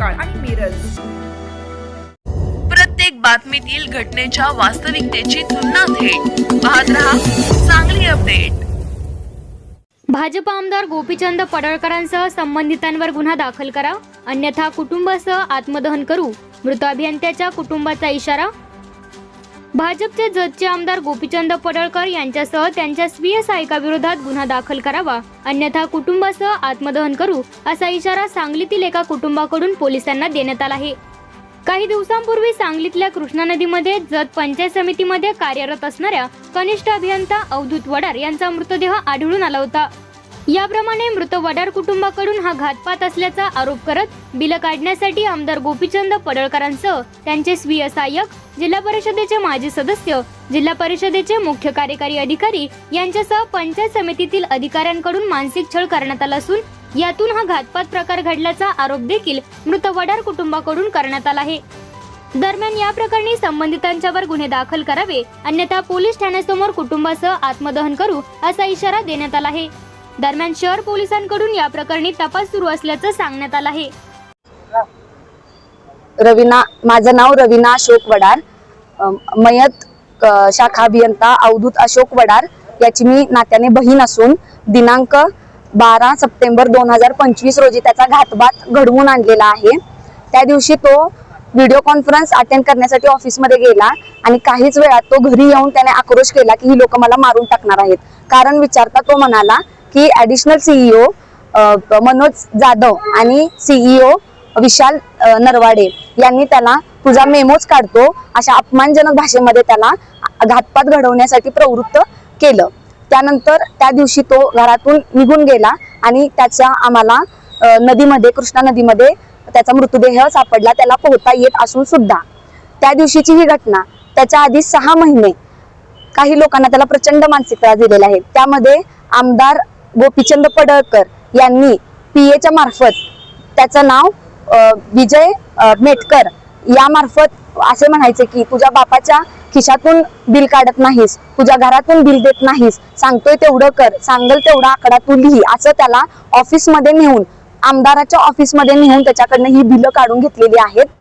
महांकाळ आणि मिरज प्रत्येक बातमीतील घटनेच्या वास्तविकतेची तुलना थेट. पाहत रहा चांगली अपडेट. भाजप आमदार गोपीचंद पडळकरांसह संबंधितांवर गुन्हा दाखल करा. अन्यथा कुटुंबासह आत्मदहन करू. मृत अभियंत्याच्या कुटुंबाचा इशारा भाजपचे जतचे आमदार गोपीचंद पडळकर यांच्यासह त्यांच्या स्वीय सहायकाविरोधात गुन्हा दाखल करावा. अन्यथा कुटुंबासह आत्मदहन करू असा इशारा सांगलीतील एका कुटुंबाकडून पोलिसांना देण्यात आला आहे. काही दिवसांपूर्वी सांगलीतल्या कृष्णा नदीमध्ये जत पंचायत समितीमध्ये कार्यरत असणाऱ्या कनिष्ठ अभियंता अवधूत वडार यांचा मृतदेह आढळून आला होता. याप्रमाणे मृत वडार कुटुंबाकडून हा घातपात असल्याचा आरोप करत बिल काढण्यासाठी आमदार गोपीचंद पडळकरांसह त्यांचे स्वीय सहाय्यक जिल्हा परिषदेचे माजी सदस्य जिल्हा परिषदेचे मुख्य कार्यकारी अधिकारी यांच्यासह पंचायत समितीतील अधिकाऱ्यांकडून मानसिक छळ करण्यात आला असून यातून हा घातपात प्रकार घडल्याचा आरोप देखील मृत वडार कुटुंबाकडून करण्यात आला आहे. दरम्यान या प्रकरणी संबंधितांच्यावर गुन्हे दाखल करावे अन्यथा पोलीस ठाण्यासमोर कुटुंबासह आत्मदहन करू असा इशारा देण्यात आला आहे. दरम्यान शहर पोलिसांकडून या प्रकरणी तपास सुरू असल्याचं सांगण्यात आलं आहे. रवीना माझं नाव रवीना अशोक वडार. मयत शाखा अभियंता अवधूत अशोक वडार. याची मी नात्याने बहीण असून दिनांक बारा सप्टेंबर दोन हजार पंचवीस रोजी त्याचा घातपात घडवून आणलेला आहे. त्या दिवशी तो व्हिडिओ कॉन्फरन्स अटेंड करण्यासाठी ऑफिसमध्ये गेला आणि काहीच वेळात तो घरी येऊन त्याने आक्रोश केला की ही लोक मला मारून टाकणार आहेत. कारण विचारता तो म्हणाला की ऍडिशनल सीईओ मनोज जाधव आणि सीईओ विशाल नरवाडे यांनी त्याला तुझा मेमोच काढतो अशा अपमानजनक भाषेमध्ये त्याला घातपात घडवण्यासाठी प्रवृत्त केलं. त्यानंतर त्या दिवशी तो घरातून निघून गेला आणि त्याच्या आम्हाला नदीमध्ये कृष्णा नदीमध्ये त्याचा मृतदेह सापडला त्याला पोहता येत असून सुद्धा. त्या दिवशीची ही घटना त्याच्या आधी सहा महिने काही लोकांना त्याला प्रचंड मानसिक त्रास दिलेला आहे. त्यामध्ये आमदार गोपीचंद पडळकर यांनी पीएच्या मार्फत त्याचं नाव विजय मेटकर यामार्फत असे म्हणायचे की तुझ्या बापाच्या खिशातून बिल काढत नाहीस तुझ्या घरातून बिल देत नाहीस सांगतोय तेवढं कर सांगल तेवढा आकडा तू लिही असं त्याला ऑफिसमध्ये नेऊन आमदाराच्या ऑफिसमध्ये नेऊन त्याच्याकडनं ही बिलं काढून घेतलेली आहेत.